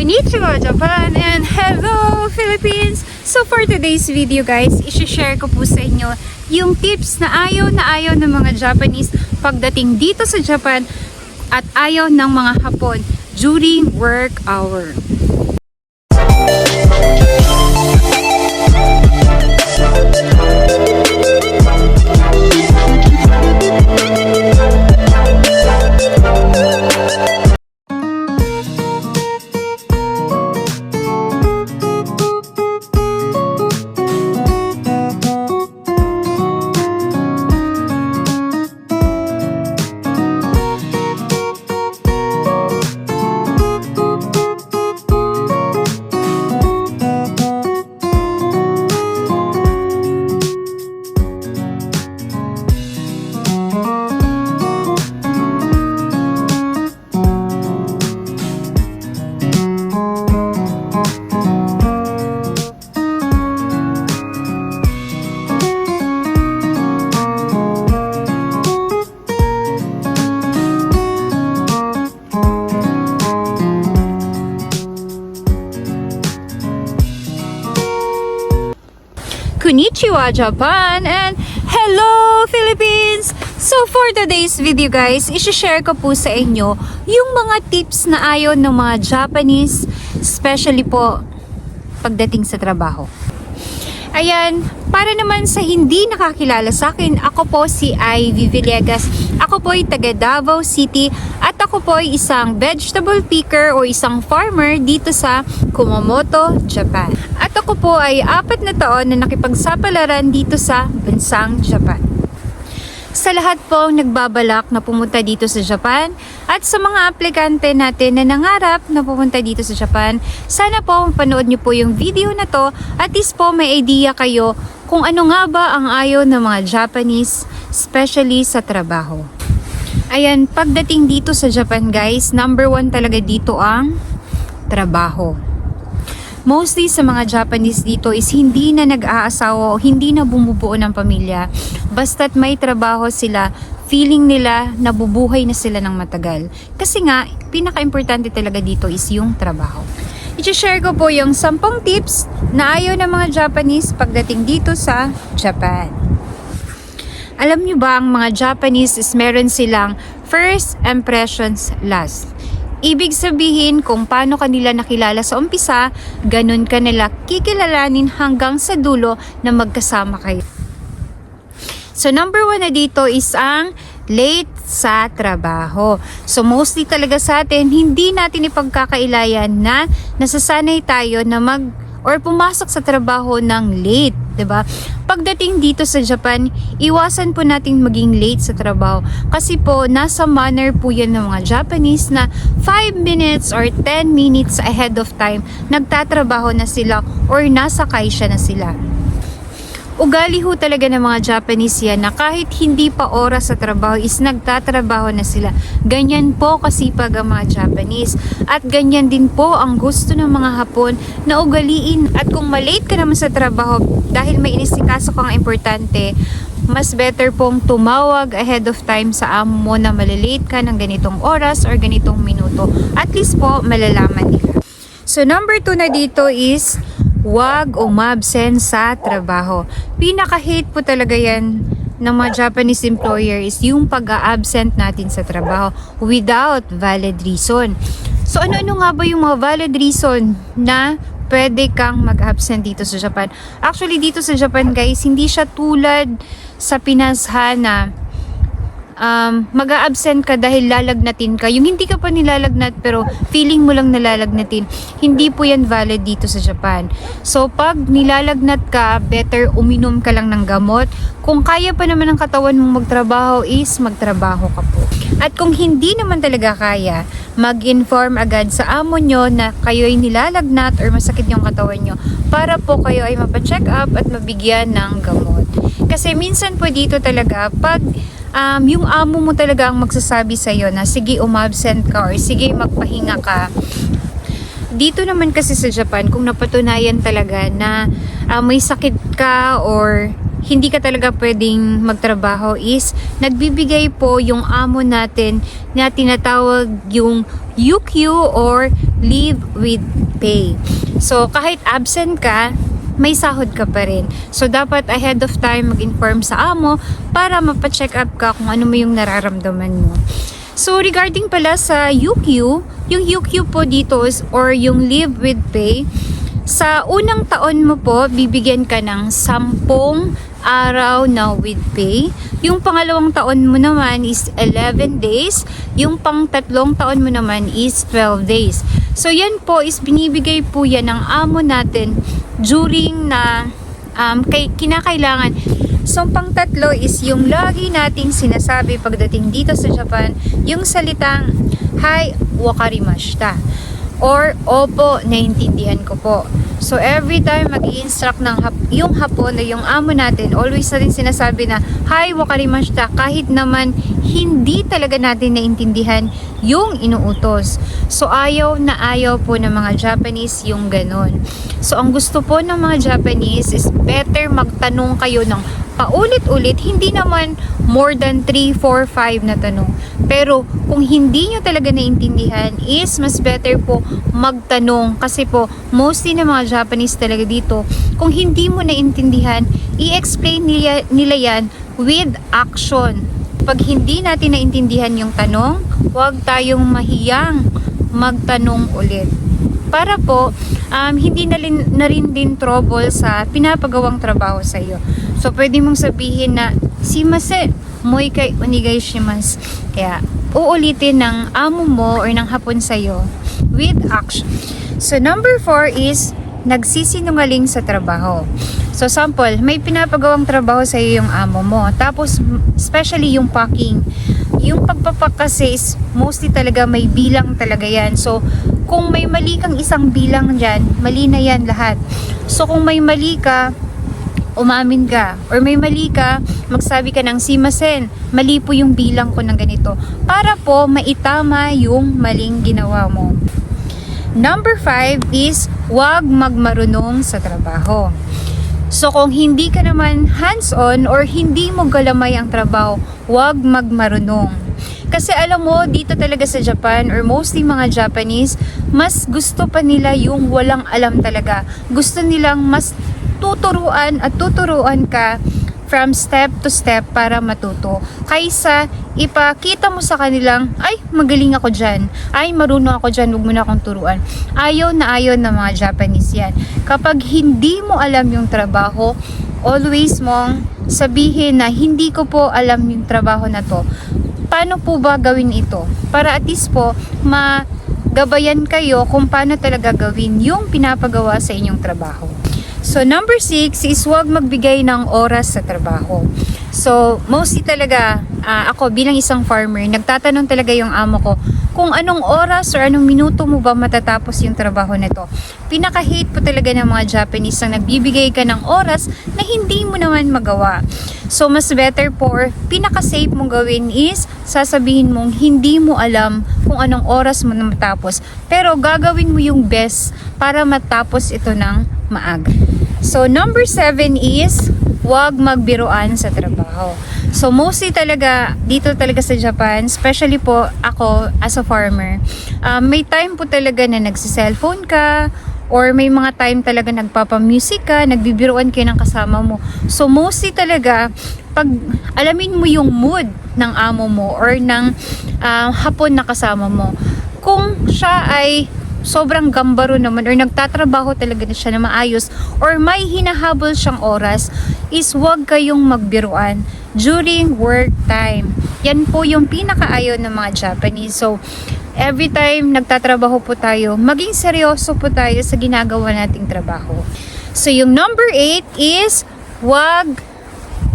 Konnichiwa Japan and hello Philippines! So for today's video guys, isi-share ko po sa inyo yung tips na ayaw na ayaw ng mga Japanese pagdating dito sa Japan at ayaw ng mga Hapon during work hour. Konnichiwa Japan and hello Philippines! So for today's video guys, isi-share ko po sa inyo yung mga tips na ayaw ng mga Japanese, especially po pagdating sa trabaho. Ayan, para naman sa hindi nakakilala sa akin, ako po si Ivy Villegas. Ako po ay taga Davao City at ako po ay isang vegetable picker o isang farmer dito sa Kumamoto, Japan. At ako po ay apat na taon na nakipagsapalaran dito sa bansang Japan. Sa lahat po nagbabalak na pumunta dito sa Japan at sa mga aplikante natin na nangarap na pumunta dito sa Japan, sana po panood niyo po yung video na to. At least po may idea kayo kung ano nga ba ang ayaw ng mga Japanese, especially sa trabaho. Ayan, pagdating dito sa Japan guys, number one talaga dito ang trabaho mostly sa mga Japanese dito is hindi na nag-aasawa o hindi na bumubuo ng pamilya. Basta't may trabaho sila, feeling nila nabubuhay na sila ng matagal. Kasi nga, pinaka-importante talaga dito is yung trabaho. I-share ko po yung 10 tips na ayaw ng mga Japanese pagdating dito sa Japan. Alam nyo ba ang mga Japanese is meron silang first impressions last. Ibig sabihin kung paano kanila nakilala sa umpisa, ganun ka nila kikilalanin hanggang sa dulo na magkasama kayo. So number one na dito is ang late sa trabaho. So mostly talaga sa atin, hindi natin ipagkakailayan na nasasanay tayo na mag or pumasok sa trabaho ng late, 'di ba? Pagdating dito sa Japan, iwasan po nating maging late sa trabaho kasi po nasa manner po 'yan ng mga Japanese na 5 minutes or 10 minutes ahead of time nagtatrabaho na sila or nasa kaisya na sila. Ugali ho talaga ng mga Japanese yan na kahit hindi pa oras sa trabaho is nagtatrabaho na sila. Ganyan po kasipag ang mga Japanese. At ganyan din po ang gusto ng mga Hapon na ugaliin. At kung malate ka naman sa trabaho dahil may inisikaso kang importante, mas better pong tumawag ahead of time sa amo mo na malilate ka ng ganitong oras or ganitong minuto. At least po malalaman nila. So number two na dito is Huwag umabsent sa trabaho. Pinaka-hate po talaga yan ng mga Japanese employer is yung pag-absent natin sa trabaho without valid reason. So ano-ano nga ba yung mga valid reason na pwede kang mag-absent dito sa Japan? Actually dito sa Japan guys, hindi siya tulad sa Pinas na um, mag-absent ka dahil lalagnatin ka. Yung hindi ka pa nilalagnat pero feeling mo lang nalalagnatin, hindi po yan valid dito sa Japan. So, pag nilalagnat ka, better uminom ka lang ng gamot. Kung kaya pa naman ng katawan mong magtrabaho is magtrabaho ka po. At kung hindi naman talaga kaya, mag-inform agad sa amo nyo na kayo ay nilalagnat or masakit yung katawan nyo para po kayo ay mapacheck up at mabigyan ng gamot. Kasi minsan po dito talaga, pag um, yung amo mo talaga ang magsasabi sa iyo na sige umabsent ka or sige magpahinga ka. Dito naman kasi sa Japan, kung napatunayan talaga na uh, may sakit ka or hindi ka talaga pwedeng magtrabaho is nagbibigay po yung amo natin na tinatawag yung UQ or leave with pay. So kahit absent ka, may sahod ka pa rin. So, dapat ahead of time mag-inform sa amo para mapacheck up ka kung ano mo yung nararamdaman mo. So, regarding pala sa UQ, yung UQ po dito is, or yung leave with pay, sa unang taon mo po, bibigyan ka ng 10 araw na with pay. Yung pangalawang taon mo naman is 11 days. Yung pang tatlong taon mo naman is 12 days. So yan po is binibigay po yan ng amo natin during na um, kay, kinakailangan. So pang tatlo is yung lagi nating sinasabi pagdating dito sa Japan, yung salitang Hi, wakarimashita. Or, opo, naintindihan ko po. So, every time mag instruct ng hap- yung hapon na yung amo natin, always natin sinasabi na, Hi, wakarimashita, kahit naman hindi talaga natin naintindihan yung inuutos. So, ayaw na ayaw po ng mga Japanese yung ganon. So, ang gusto po ng mga Japanese is better magtanong kayo ng paulit-ulit, hindi naman more than 3, 4, 5 na tanong. Pero kung hindi nyo talaga naintindihan is mas better po magtanong kasi po mostly ng mga Japanese talaga dito kung hindi mo naintindihan i-explain nila, nila yan with action. Pag hindi natin naintindihan yung tanong, huwag tayong mahiyang magtanong ulit para po um, hindi na, lin, na rin din trouble sa pinapagawang trabaho sa iyo. So, pwede mong sabihin na, si Mase, moy kay onigay shimasu. Kaya, uulitin ng amo mo or ng hapon sa iyo with action. So, number four is, nagsisinungaling sa trabaho. So, sample, may pinapagawang trabaho sa iyo yung amo mo. Tapos, especially yung packing. Yung pagpapak kasi is mostly talaga may bilang talaga yan. So, kung may mali kang isang bilang dyan, mali na yan lahat. So, kung may mali ka, umamin ka. Or may mali ka, magsabi ka ng simasen, mali po yung bilang ko ng ganito. Para po maitama yung maling ginawa mo. Number five is, wag magmarunong sa trabaho. So kung hindi ka naman hands-on or hindi mo galamay ang trabaho, wag magmarunong. Kasi alam mo, dito talaga sa Japan or mostly mga Japanese, mas gusto pa nila yung walang alam talaga. Gusto nilang mas tuturuan at tuturuan ka from step to step para matuto. Kaysa ipakita mo sa kanilang, ay, magaling ako dyan. Ay, marunong ako dyan, huwag mo na akong turuan. Ayaw na ayaw ng mga Japanese yan. Kapag hindi mo alam yung trabaho, always mong sabihin na hindi ko po alam yung trabaho na to. Paano po ba gawin ito? Para at least po, magabayan kayo kung paano talaga gawin yung pinapagawa sa inyong trabaho. So, number six is huwag magbigay ng oras sa trabaho. So, mostly talaga, ah, ako bilang isang farmer, nagtatanong talaga yung amo ko kung anong oras or anong minuto mo ba matatapos yung trabaho nito. Pinaka-hate po talaga ng mga Japanese na nagbibigay ka ng oras na hindi mo naman magawa. So, mas better po, pinaka-safe mong gawin is sasabihin mong hindi mo alam kung anong oras mo na matapos. Pero gagawin mo yung best para matapos ito ng maaga. So, number seven is, huwag magbiruan sa trabaho. So, mostly talaga, dito talaga sa Japan, especially po ako as a farmer, um, may time po talaga na nagsiselfone ka, or may mga time talaga nagpapamusic ka, nagbibiruan kayo ng kasama mo. So, mostly talaga, pag alamin mo yung mood ng amo mo or ng ah, hapon na kasama mo, kung siya ay sobrang gambaro naman or nagtatrabaho talaga na siya na maayos or may hinahabol siyang oras is huwag kayong magbiruan during work time. Yan po yung pinakaayaw ng mga Japanese. So, every time nagtatrabaho po tayo, maging seryoso po tayo sa ginagawa nating trabaho. So, yung number 8 is huwag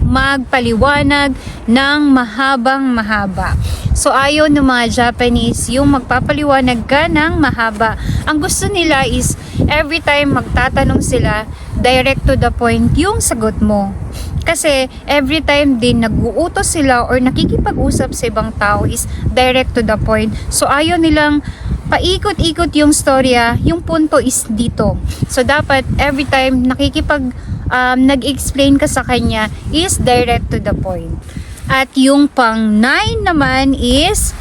magpaliwanag ng mahabang mahaba. So ayaw ng mga Japanese yung magpapaliwanag ka ng mahaba. Ang gusto nila is every time magtatanong sila, direct to the point yung sagot mo. Kasi every time din nag-uutos sila or nakikipag-usap sa ibang tao is direct to the point. So ayaw nilang paikot-ikot yung storya, yung punto is dito. So dapat every time nakikipag um, nag-explain ka sa kanya is direct to the point. At yung pang 9 naman is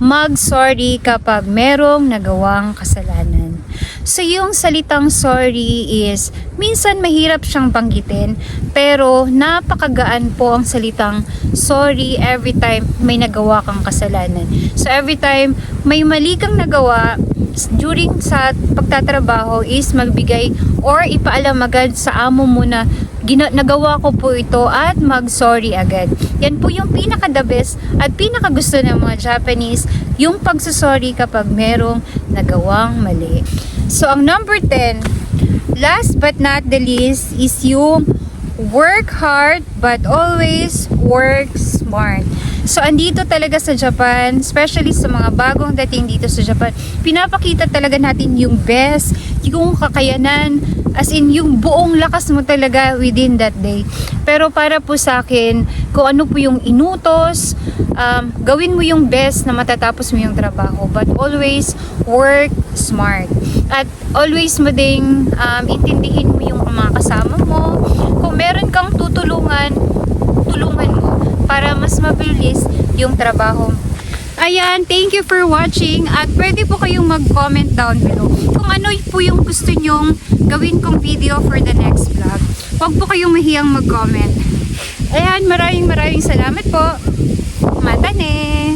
mag-sorry kapag merong nagawang kasalanan. So yung salitang sorry is minsan mahirap siyang banggitin pero napakagaan po ang salitang sorry every time may nagawa kang kasalanan. So every time may mali kang nagawa during sa pagtatrabaho is magbigay or ipaalam agad sa amo mo na gina- nagawa ko po ito at mag-sorry agad. Yan po yung pinaka the best at pinaka gusto ng mga Japanese, yung pagsasorry kapag merong nagawang mali. So, ang number 10, last but not the least, is yung work hard but always work smart. So, andito talaga sa Japan, especially sa mga bagong dating dito sa Japan, pinapakita talaga natin yung best, yung kakayanan, as in yung buong lakas mo talaga within that day. Pero para po sa akin, kung ano po yung inutos, um, gawin mo yung best na matatapos mo yung trabaho. But always work smart. At always mo ding um, intindihin mo yung mga kasama mo. Kung meron kang tutulungan, tulungan mo para mas mabilis yung trabaho. Ayan, thank you for watching at pwede po kayong mag-comment down below kung ano po yung gusto nyong gawin kong video for the next vlog. Huwag po kayong mahiyang mag-comment. Ayan, maraming maraming salamat po. Mata ne!